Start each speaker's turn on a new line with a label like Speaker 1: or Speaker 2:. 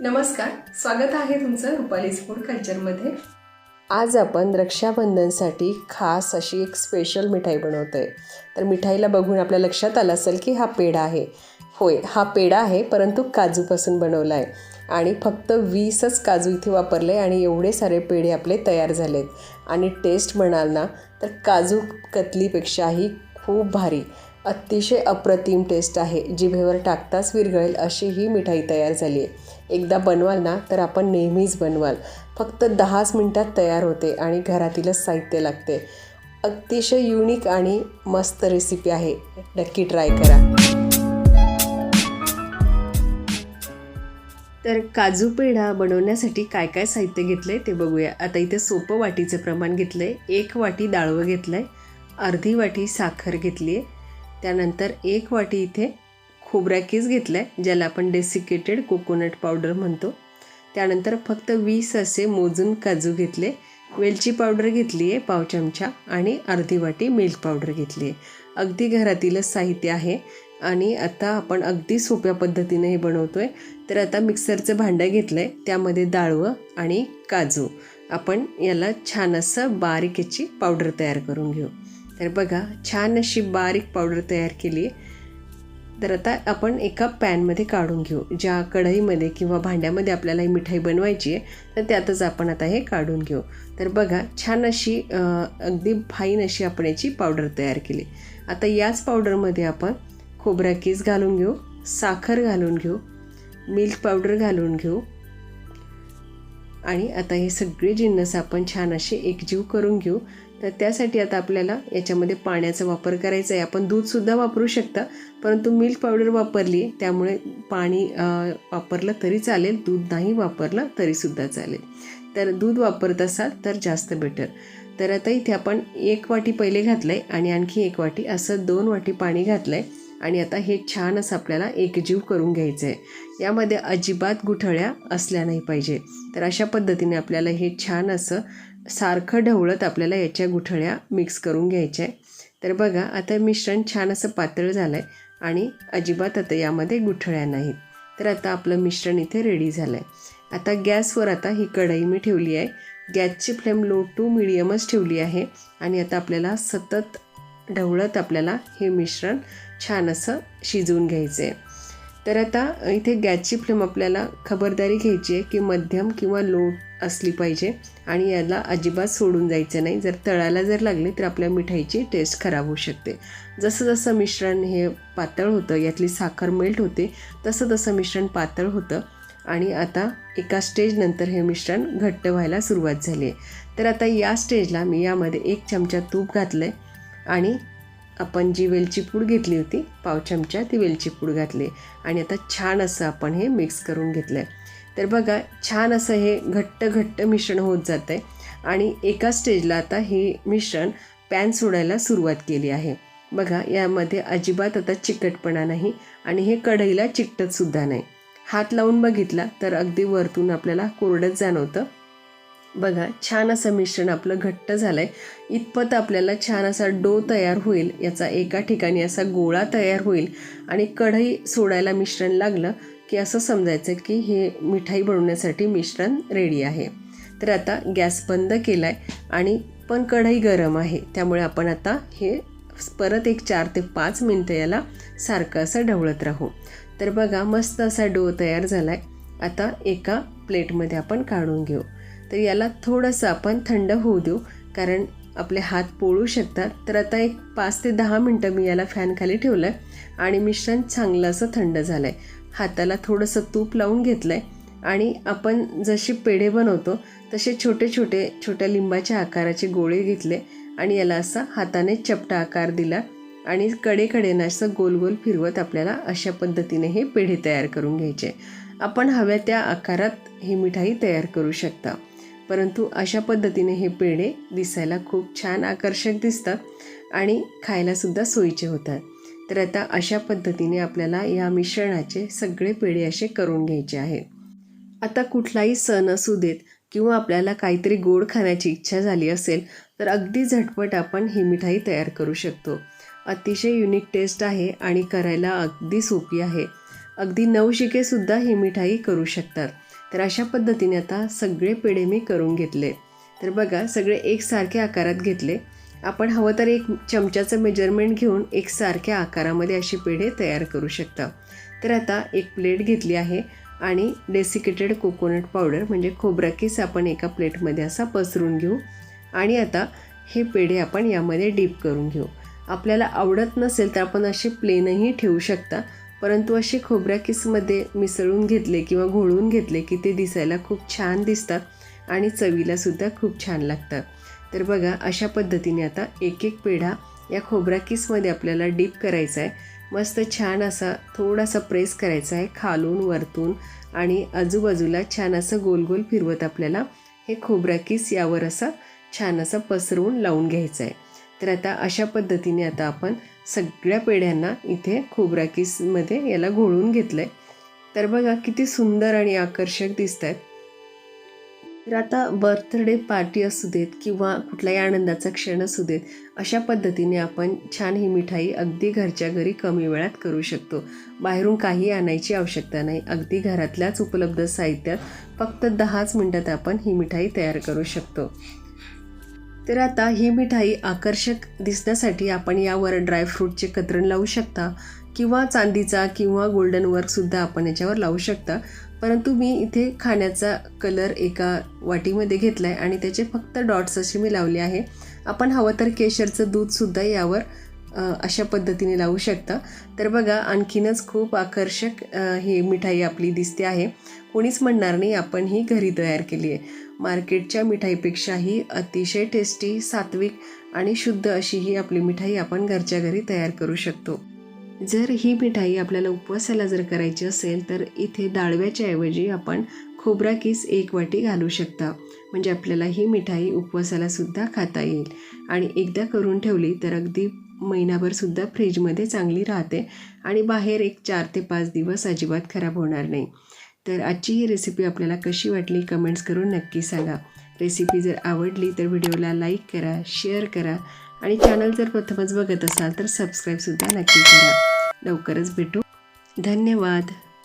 Speaker 1: नमस्कार स्वागत आहे तुमचं रुपालीज फूड कल्चरमध्ये.
Speaker 2: आज आपण रक्षाबंधनसाठी खास अशी एक स्पेशल मिठाई बनवतो आहे तर मिठाईला बघून आपल्या लक्षात आलं असेल की हा पेढा आहे. होय हा पेढा आहे परंतु काजूपासून बनवला आहे आणि फक्त वीसच काजू इथे वापरले आणि एवढे सारे पेढे आपले तयार झालेत. आणि टेस्ट म्हणाल ना तर काजू कतलीपेक्षाही खूप भारी. अतिशय अप्रतिम टेस्ट आहे. जिभेवर टाकताच विरघळेल अशी ही मिठाई तयार झाली आहे. एकदा बनवाल ना तर आपण नेहमीच बनवाल. फक्त दहाच मिनटात तयार होते आणि घरातीलच साहित्य लागते. अतिशय युनिक आणि मस्त रेसिपी आहे. नक्की ट्राय करा. तर काजू पेढा बनवण्यासाठी काय काय साहित्य घेतलं आहे ते बघूया. आता इथे सोपं वाटीचं प्रमाण घेतलं आहे एक वाटी डाळवं घेतलं आहे अर्धी वाटी साखर घेतली आहे त्यानंतर एक वाटी इथे खोबऱ्या घेतलं घेतला आहे ज्याला आपण डेसिकेटेड कोकोनट पावडर म्हणतो. त्यानंतर फक्त वीस असे मोजून काजू घेतले. वेलची पावडर घेतली आहे पाव चमचा आणि अर्धी वाटी मिल्क पावडर घेतली आहे. अगदी घरातीलच साहित्य आहे आणि आता आपण अगदी सोप्या पद्धतीने हे बनवतो आहे तर आता मिक्सरचं भांडं घेतलं आहे त्यामध्ये डाळवं आणि काजू. आपण याला छान असं बारीक याची पावडर तयार करून घेऊ. तर बघा छान अशी बारीक पावडर तयार केली आहे. तर आता आपण एका पॅनमध्ये काढून घेऊ. ज्या कढईमध्ये किंवा भांड्यामध्ये आपल्याला ही मिठाई बनवायची आहे तर त्यातच आपण आता हे काढून घेऊ. तर बघा छान अशी अगदी फाईन अशी आपण याची पावडर तयार केली. आता याच पावडरमध्ये आपण खोबरा केस घालून घेऊ साखर घालून घेऊ मिल्क पावडर घालून घेऊ. आणि आता हे सगळे जिन्नस आपण छान असे एकजीव करून घेऊ. तर त्यासाठी आता आपल्याला याच्यामध्ये पाण्याचा वापर करायचा आहे. आपण दूधसुद्धा वापरू शकता परंतु मिल्क पावडर वापरली त्यामुळे पाणी वापरलं तरी चालेल दूध नाही वापरलं तरीसुद्धा चालेल. तर दूध वापरत असाल तर जास्त बेटर तर आता इथे आपण एक वाटी पहिले घातलं आहे आणि आणखी एक वाटी असं दोन वाटी पाणी घातलं आहे आणि आता हे छान असं आपल्याला एकजीव करून घ्यायचं आहे यामध्ये अजिबात गुठळ्या असल्या नाही पाहिजे. तर अशा पद्धतीने आपल्याला हे छान असं सारखं ढवळत आपल्याला याच्या गुठळ्या मिक्स करून घ्यायच्या आहे तर बघा आता मिश्रण छान असं पातळ झालं आहे आणि अजिबात आता यामध्ये गुठळ्या नाहीत. तर आता आपलं मिश्रण इथे रेडी झालं आहे आता गॅसवर आता ही कढई मी ठेवली आहे. गॅसची फ्लेम लो टू मिडियमच ठेवली आहे आणि आता आपल्याला सतत ढवळत आपल्याला हे मिश्रण छान असं शिजवून घ्यायचं आहे तर आता इथे गॅसची फ्लेम आपल्याला खबरदारी घ्यायची आहे की मध्यम किंवा लो असली पाहिजे आणि याला अजिबात सोडून जायचं नाही. जर तळायला जर लागले तर आपल्या मिठाईची टेस्ट खराब होऊ शकते. जसं जसं मिश्रण हे पातळ होतं यातली साखर मेल्ट होते तसं तसं मिश्रण पातळ होतं. आणि आता एका स्टेजनंतर हे मिश्रण घट्ट व्हायला सुरुवात झाली आहे. तर आता या स्टेजला मी यामध्ये एक चमचा तूप घातलं आहे आणि आपण जी वेलची पूड घेतली होती पाव चमचा ती वेलची पूड घातली आणि आता छान असं आपण हे मिक्स करून घेतलं आहे तर बघा छान असं हे घट्ट घट्ट मिश्रण होत जातं आहे आणि एका स्टेजला आता हे मिश्रण पॅन सोडायला सुरुवात केली आहे. बघा यामध्ये अजिबात आता चिकटपणा नाही आणि हे कढईला चिकटतसुद्धा नाही. हात लावून बघितला तर अगदी वरतून आपल्याला कोरडंच जाणवतं. बघा छान असं मिश्रण आपलं घट्ट झालं आहे इतपत आपल्याला छान असा डो तयार होईल याचा एका ठिकाणी असा गोळा तयार होईल आणि कढई सोडायला मिश्रण लागलं की असं समजायचं की हे मिठाई बनवण्यासाठी मिश्रण रेडी आहे. तर आता गॅस बंद केला आहे आणि पण कढई गरम आहे. त्यामुळे आपण आता हे परत एक चार ते पाच मिनटं याला सारखं असं ढवळत राहू. तर बघा मस्त असा डो तयार झाला आहे आता एका प्लेटमध्ये आपण काढून घेऊ. तर याला थोडंसं आपण थंड होऊ देऊ कारण आपले हात पोळू शकतात. तर आता एक पाच ते दहा मिनटं मी याला फॅनखाली ठेवलं आहे आणि मिश्रण चांगलं असं थंड झालं आहे हाताला थोडंसं तूप लावून घेतलं आहे आणि आपण जशी पेढे बनवतो तसे छोटे छोटे छोट्या लिंबाच्या आकाराचे गोळे घेतले आणि याला असा हाताने चपटा आकार दिला आणि कडेकडेनं असं गोल गोल फिरवत आपल्याला अशा पद्धतीने हे पेढे तयार करून घ्यायचे. आपण हव्या त्या आकारात ही मिठाई तयार करू शकता. परंतु अशा पद्धतीने हे पेढे दिसायला खूप छान आकर्षक दिसतात आणि खायलासुद्धा सोयीचे होतात. तर आता अशा पद्धतीने आपल्याला या मिश्रणाचे सगळे पेढे असे करून घ्यायचे आहेत आता कुठलाही सण असू देत किंवा आपल्याला काहीतरी गोड खाण्याची इच्छा झाली असेल तर अगदी झटपट आपण ही मिठाई तयार करू शकतो. अतिशय युनिक टेस्ट आहे आणि करायला अगदी सोपी आहे. अगदी नवशिकेसुद्धा ही मिठाई करू शकतात. तर अशा पद्धतीने आता सगळे पेढे मी करून घेतले. तर बघा सगळे एकसारखे आकारात घेतले. आपण हवं तर एक चमच्याचं मेजरमेंट घेऊन एकसारख्या आकारामध्ये अशी पेढे तयार करू शकता. तर आता एक प्लेट घेतली आहे आणि डेसिकेटेड कोकोनट पावडर म्हणजे खोबराकीस आपण एका प्लेटमध्ये असा पसरून घेऊ. आणि आता हे पेढे आपण यामध्ये डीप करून घेऊ. आपल्याला आवडत नसेल तर आपण असे प्लेनही ठेवू शकता परंतु असे खोबऱ्या किसमध्ये मिसळून घेतले किंवा घोळून घेतले की ते दिसायला खूप छान दिसतात आणि चवीलासुद्धा खूप छान लागतात. तर बघा अशा पद्धतीने आता एक एक पेढा या खोबराकीसमध्ये किसमध्ये आपल्याला डीप करायचा आहे. मस्त छान असा थोडासा प्रेस करायचा आहे खालून वरतून आणि आजूबाजूला छान असं गोल गोल फिरवत आपल्याला हे खोबराकीस किस यावर असा छान असं पसरवून लावून घ्यायचं आहे. तर आता अशा पद्धतीने आता आपण सगळ्या पेढ्यांना इथे खोबराकीसमध्ये किसमध्ये याला घोळून घेतलं आहे तर बघा किती सुंदर आणि आकर्षक दिसत आहेत तर आता बर्थडे पार्टी असू देत किंवा कुठलाही आनंदाचा क्षण असू देत अशा पद्धतीने आपण छान ही मिठाई अगदी घरच्या घरी कमी वेळात करू शकतो. बाहेरून काही आणायची आवश्यकता नाही. अगदी घरातल्याच उपलब्ध साहित्यात फक्त दहाच मिनटात आपण ही मिठाई तयार करू शकतो. तर आता ही मिठाई आकर्षक दिसण्यासाठी आपण यावर ड्रायफ्रूटचे कतरण लावू शकता किंवा चांदीचा किंवा गोल्डन वर्कसुद्धा आपण याच्यावर लावू शकता. परंतु मी इथे खाण्याचा कलर एका वाटीमध्ये घेतला आहे आणि त्याचे फक्त डॉट्स असे मी लावले आहे. आपण हवं तर केशरचं दूधसुद्धा यावर अशा पद्धतीने लावू शकता. तर बघा आणखीनच खूप आकर्षक ही मिठाई आपली दिसते आहे. कोणीच म्हणणार नाही आपण ही घरी तयार केली आहे. मार्केटच्या मिठाईपेक्षाही अतिशय टेस्टी सात्विक आणि शुद्ध अशी ही आपली मिठाई आपण घरच्या घरी तयार करू शकतो. जर ही मिठाई आपल्याला उपवासाला जर करायची असेल तर इथे दाळव्याच्या ऐवजी आपण खोबरा किस एक वाटी घालू शकता. म्हणजे आपल्याला ही मिठाई उपवासालासुद्धा खाता येईल. आणि एकदा करून ठेवली तर अगदी महिनाभरसुद्धा फ्रीजमध्ये चांगली राहते आणि बाहेर एक चार ते पाच दिवस अजिबात खराब होणार नाही. तर आजची ही रेसिपी आपल्याला कशी वाटली कमेंट्स करून नक्की सांगा. रेसिपी जर आवडली तर व्हिडिओला लाईक करा शेअर करा आणि चॅनल जर प्रथमच बघत असाल तर सबस्क्राईबसुद्धा नक्की करा. लवकरच भेटू. धन्यवाद.